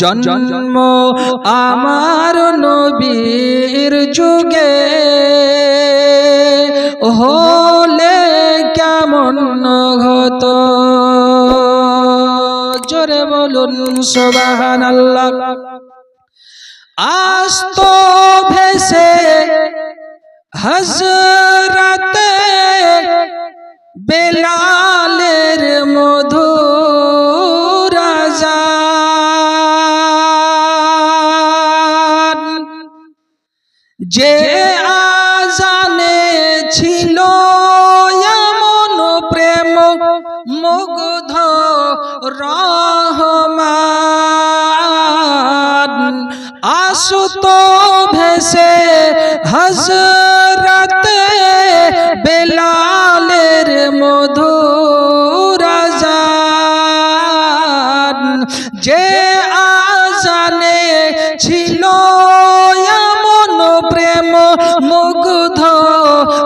জন্ম আমার নবীর যুগে। হলে কেমন হতো জোরে বলুন সোবাহান আল্লাহ আস্ত ভেসে হজরতে যে আজানে ছিল এমন প্রেম মুগ্ধ রহমান। আসুত ভেসে হজরতে বেলালের মধুর যে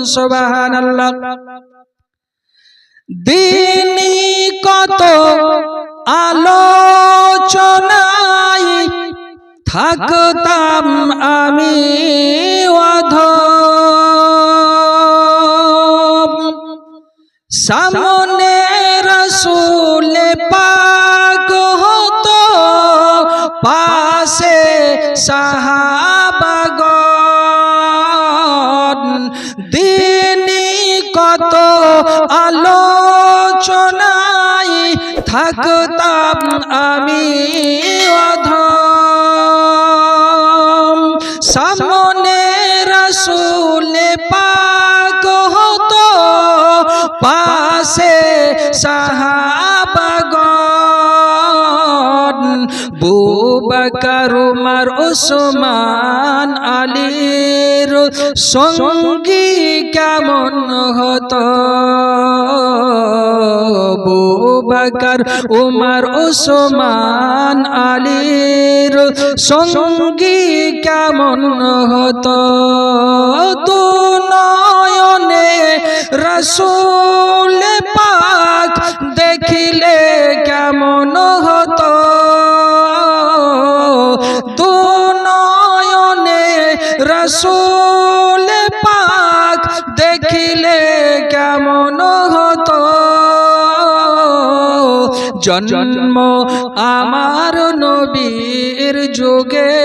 বলুন সোবাহান আল্লাহ দিনী কত আলোচনায় থাকতাম আমি অধ সামনে দিনী কত আলোচনায় থাকতাম আমি অধম। সামনে রসুল পাক হতো পাশে সাহাবাগন বুবকর উমর উসমান আলীর সঙ্গী কেমন হতো? বুবকর উমর উসমান আলীর সঙ্গী কেমন হতো? দু নয়নে রসুল রসুল পাক দেখিলে কেমন হতো? জন্ম আমার নবীর যুগে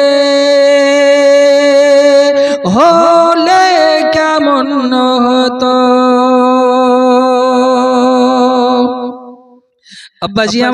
হলে কেমন হতো? আব্বাজি আমার